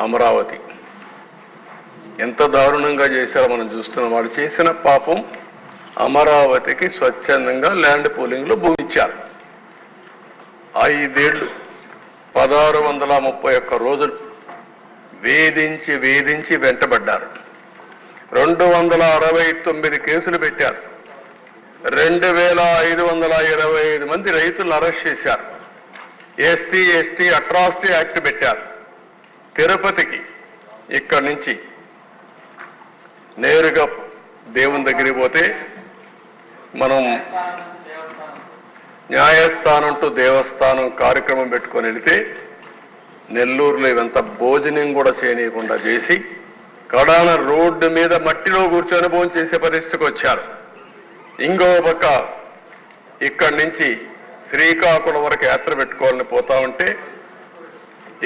అమరావతి. ఎంత దారుణంగా చేశారో మనం చూస్తున్నాం. వాడు చేసిన పాపం అమరావతికి స్వచ్ఛందంగా ల్యాండ్ పూలింగ్లో భూమి ఇచ్చారు ఐదేళ్ళు పదహారు వందల ముప్పై ఒక్క రోజులు వేధించి వేధించి వెంటబడ్డారు. రెండు వందల అరవై తొమ్మిది కేసులు పెట్టారు. రెండు వేల ఐదు వందల ఇరవై ఐదు మంది రైతులను అరెస్ట్ చేశారు. ఎస్సీ ఎస్టీ అట్రాసిటీ యాక్ట్ పెట్టారు. తిరుపతికి ఇక్కడి నుంచి నేరుగా దేవుని దగ్గరికి పోతే మనం న్యాయస్థానం టు దేవస్థానం కార్యక్రమం పెట్టుకొని వెళితే నెల్లూరులో ఇవంతా భోజనం కూడా చేయనీయకుండా చేసి కడాన రోడ్డు మీద మట్టిలో కూర్చొని భోజనం చేసే పరిస్థితికి వచ్చారు. ఇంకో పక్క ఇక్కడి నుంచి శ్రీకాకుళం వరకు యాత్ర పెట్టుకోవాలని పోతా ఉంటే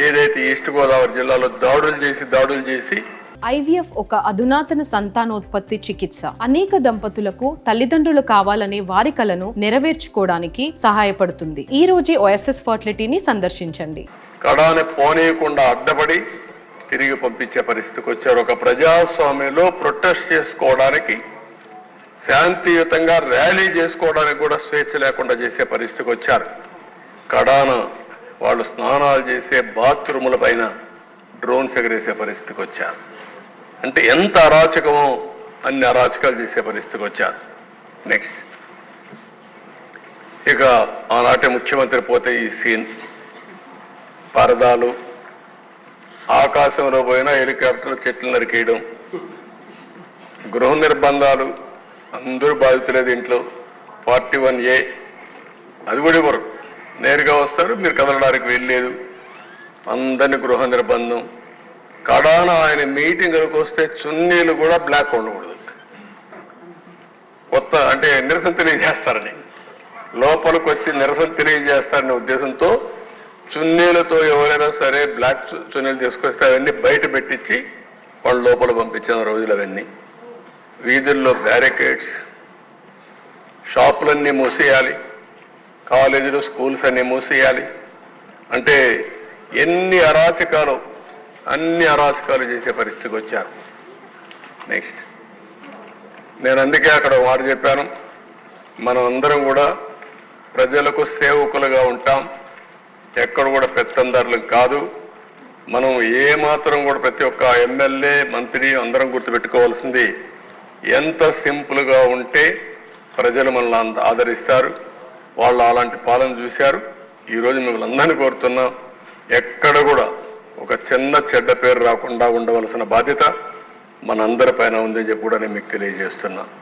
ఏదైతే ఈస్ట్ గోదావరి జిల్లాలో దాడులు చేసి దాడులు చేసి ఐవీఎఫ్ ఒక అధునాతన సంతానోత్పత్తి చికిత్స. అనేక దంపతులకు తల్లిదండ్రులు కావాలనే వారి కలను నెరవేర్చుకోవడానికి సహాయపడుతుంది. ఈ రోజే ఓఎస్ఎస్ ఫర్టిలిటీని సందర్శించండి. కడాని పోనీయకుండా అడ్డపడి తిరిగి పంపించే పరిస్థితికి వచ్చారు. ఒక ప్రజాస్వామ్యంలో ప్రొటెస్ట్ చేసుకోవడానికి శాంతియుతంగా ర్యాలీ చేసుకోవడానికి కూడా స్వేచ్ఛ లేకుండా చేసే పరిస్థితికి వచ్చారు. కడాన వాళ్ళు స్నానాలు చేసే బాత్రూముల పైన డ్రోన్స్ ఎగరేసే పరిస్థితికి వచ్చారు అంటే ఎంత అరాచకమో అన్ని అరాచకాలు చేసే పరిస్థితికి వచ్చారు నెక్స్ట్ ఇక ఆనాటి ముఖ్యమంత్రి పోతే ఈ సీన్. పరదాలు. ఆకాశంలో పోయిన హెలికాప్టర్ చెట్లు నరికేయడం. గృహ నిర్బంధాలు. అందరూ బాధితులేదు ఇంట్లో ఫార్టీ వన్ ఏ. అది కూడా ఇవ్వరు నేరుగా వస్తారు మీరు కదలడానికి వెళ్ళలేదు. అందరిని గృహ నిర్బంధం కడాన ఆయన మీటింగ్లకు వస్తే చున్నీలు కూడా బ్లాక్ ఉండకూడదు. కొత్త అంటే నిరసన తెలియజేస్తారని. లోపలికి వచ్చి నిరసన తెలియజేస్తారనే ఉద్దేశంతో చున్నీలతో ఎవరైనా సరే బ్లాక్ చున్నీలు తీసుకొస్తే అవన్నీ బయట పెట్టించి వాళ్ళు లోపల పంపించిన రోజులు అవన్నీ. వీధుల్లో బ్యారికేడ్స్ షాపులన్నీ మూసేయాలి. కాలేజీలు స్కూల్స్ అన్నీ మూసేయాలి. అంటే ఎన్ని అరాచకాలు అన్ని అరాచకాలు చేసే పరిస్థితికి వచ్చారు. నెక్స్ట్ నేను అందుకే అక్కడ వారు మాట చెప్పాను మనం అందరం కూడా ప్రజలకు సేవకులుగా ఉంటాం. ఎక్కడ కూడా పెత్తందారులు కాదు. మనం ఏ మాత్రం కూడా ప్రతి ఒక్క ఎమ్మెల్యే మంత్రి అందరం గుర్తుపెట్టుకోవాల్సింది ఎంత సింపుల్గా ఉంటే ప్రజలు మనల్ని ఆదరిస్తారు. వాళ్ళు అలాంటి పాలన చూశారు. ఈరోజు మిమ్మల్ని అందరినీ కోరుతున్నాం. ఎక్కడ కూడా ఒక చిన్న చెడ్డ పేరు రాకుండా ఉండవలసిన బాధ్యత మనందరి పైన ఉందని చెప్పి కూడా నేను మీకు తెలియజేస్తున్నాను